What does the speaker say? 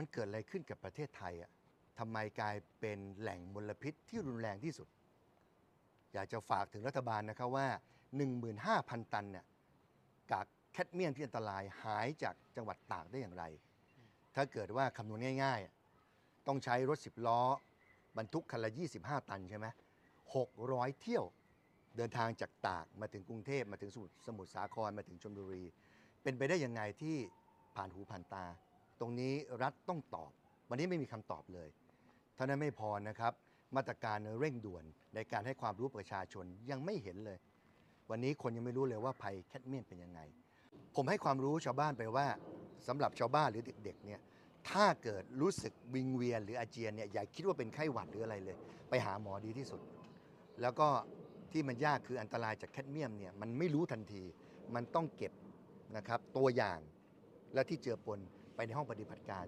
มันเกิดอะไรขึ้นกับประเทศไทยอะทำไมกลายเป็นแหล่งมลพิษที่รุนแรงที่สุด อยากจะฝากถึงรัฐบาลนะครับว่า 15,000 ตันเนี่ยกากแคดเมียมที่อันตรายหายจากจังหวัดตากได้อย่างไร ถ้าเกิดว่าคำนวณง่าย ๆ ต้องใช้รถ 10 ล้อ บรรทุกคันละ 25 ตันใช่ไหม600 เที่ยวเดินทางจากตากมาถึงกรุงเทพมาถึงสมุทรสมุทรสาครมาถึงชลบุรี เป็นไปได้ยังไงที่ผ่านหูผ่านตา ตรงนี้รัฐต้องตอบ วันนี้ไม่มีคำตอบเลย เท่านั้นไม่พอนะครับ มาตรการเร่งด่วนในการให้ความรู้ประชาชนยังไม่เห็นเลย วันนี้คนยังไม่รู้เลยว่าภัยแคดเมียนเป็นยังไง ผมให้ความรู้ชาวบ้านไปว่าสำหรับชาวบ้านหรือเด็กๆเนี่ยถ้าเกิดรู้สึกวิงเวียนหรืออาเจียนเนี่ยอย่าคิดว่าเป็นไข้หวัดหรืออะไรเลย ไปหาหมอดีที่สุด แล้วก็ที่มันยากคืออันตรายจากแคดเมียมเนี่ยมันไม่รู้ทันที มันต้องเก็บนะครับตัวอย่างและที่เจือปน ในห้องปฏิบัติการ